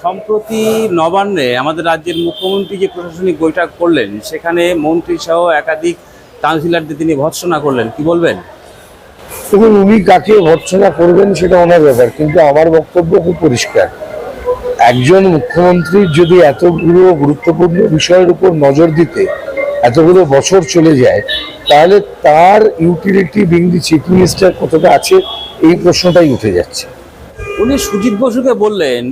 সম্প্রতি নবান্নে আমাদের রাজ্যের মুখ্যমন্ত্রী যে প্রশাসনিক বৈঠক করলেন সেখানে মন্ত্রী সহ একাধিক কাউন্সিলরদের তিনি ভৎসনা করলেন। কি বলবেন? দেখুন উনি কাকে ভর্সনা করবেন সেটা ওনার ব্যাপার কিন্তু আমার বক্তব্য খুব পরিষ্কার। একজন মুখ্যমন্ত্রীর যদি এতগুলো গুরুত্বপূর্ণ বিষয়ের উপর নজর দিতে এতগুলো বছর চলে যায় তাহলে তার utility being the chief minister কতটা আছে এই প্রশ্নটাই উঠে যাচ্ছে। উনি সুজিত বসুকে বললেন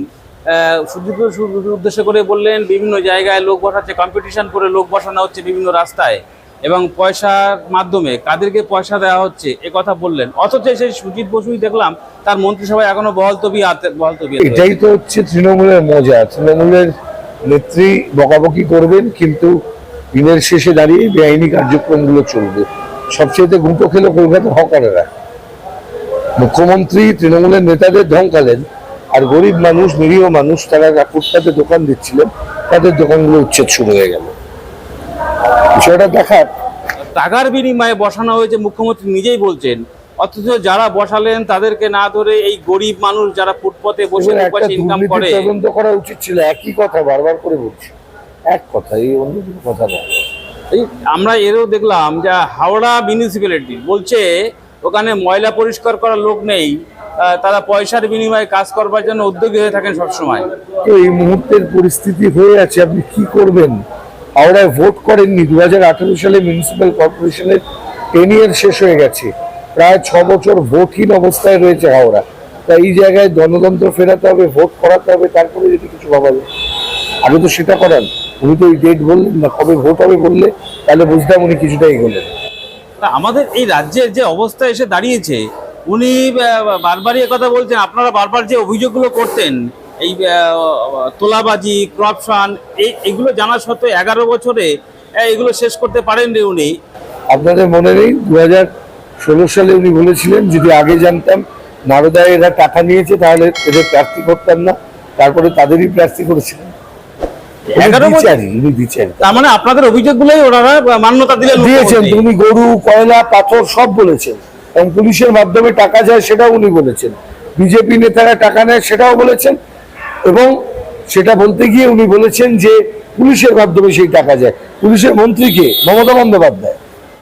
উদ্দেশ্য করে বললেন, বিভিন্ন জায়গায় লোক বসাচ্ছে কম্পিটিশন করে লোক বসানো হচ্ছে বিভিন্ন রাস্তায়। এবং পয়সার মাধ্যমে কাদেরকে পয়সা দেওয়া হচ্ছে, এ কথা বললেন। অথচ সেই সুজিত বসুই দেখলাম, তার মন্ত্রিসভায় এখনও বহল তবি বহল তবি এটাই তো হচ্ছে তৃণমূলের মজা। তৃণমূলের নেত্রী বকাবকি করবেন, কিন্তু দিনের শেষে দাঁড়িয়ে বেআইনি কার্যক্রমগুলো চলবে। সবচেয়ে গুঁতো খেলো কলকাতা হকারেরা। মুখ্যমন্ত্রী তৃণমূলের নেতাদের ধমকালেন আর গরিব মানুষ নিরীহ মানুষ তারা ফুটপাতে দোকান দিচ্ছিলেন তাদের দোকানগুলো উচ্ছেদ শুরু হয়ে গেল। বিষয়টা দেখার টাকার বিনিময়ে বসানো হয়েছে মুখ্যমন্ত্রী নিজেই বলছেন। অথচ যারা বসালেন তাদেরকে না ধরে এই গরিব মানুষ যারা ফুটপথে বসে ইনকাম করে। তদন্ত করা উচিত ছিল একই কথা বারবার করে বলছি। এক কথা এই অন্য কোনো কথা এই আমরা এরও দেখলাম যে হাওড়া মিউনিসিপ্যালিটি বলছে ওখানে ময়লা পরিষ্কার করার লোক নেই। তারা পয়সার বিনিময়ে কাজ করবার জন্য উদ্যোগী হয়ে থাকেন সবসময়। তো এই মুহূর্তের পরিস্থিতি হয়ে আছে আপনি কি করবেন? হাওড়ায় ভোট করেননি দু হাজার আঠেরো সালে মিউনিসিপ্যাল কর্পোরেশনের টেন ইয়ার শেষ হয়ে গেছে। প্রায় ছ বছর ভোটহীন অবস্থায় রয়েছে হাওড়া। তা এই জায়গায় গণতন্ত্র ফেরাতে হবে ভোট করাতে হবে তারপরে যদি কিছু ভাবা যায়। আগে তো সেটা করান উনি তো ওই ডেট বললেন না কবে ভোট হবে বললে তাহলে বুঝতাম উনি কিছুটা এগোলেন। আমাদের এই রাজ্যের যে অবস্থা এসে দাঁড়িয়েছে উনি বারবারই কথা বলছেন আপনারা বারবার যে অভিযোগগুলো করতেন এই তোলাবাজি করাপশন এই এগুলো জানা সত্ত্বেও এগারো বছরে এগুলো শেষ করতে পারেননি উনি। আপনাদের মনে নেই? দু হাজার ষোলো সালে উনি বলেছিলেন যদি আগে জানতাম নারদায় এরা টাকা নিয়েছে তাহলে এদের প্রার্থী করতাম না। তারপরে তাদেরই প্রার্থী করেছিলেন। তার মানে আপনাদের অভিযোগগুলোই ওনারা মান্যতা দিলেন দিয়েছেন তুমি গরু কয়লা পাথর সব বলেছেন। পুলিশের মাধ্যমে টাকা যায় সেটাও উনি বলেছেন। বিজেপি নেতারা টাকা নেয় সেটাও বলেছেন এবং সেটা বলতে গিয়ে উনি বলেছেন যে পুলিশের মাধ্যমে সেই টাকা যায়। পুলিশের মন্ত্রীকে মমতা বন্দ্যোপাধ্যায়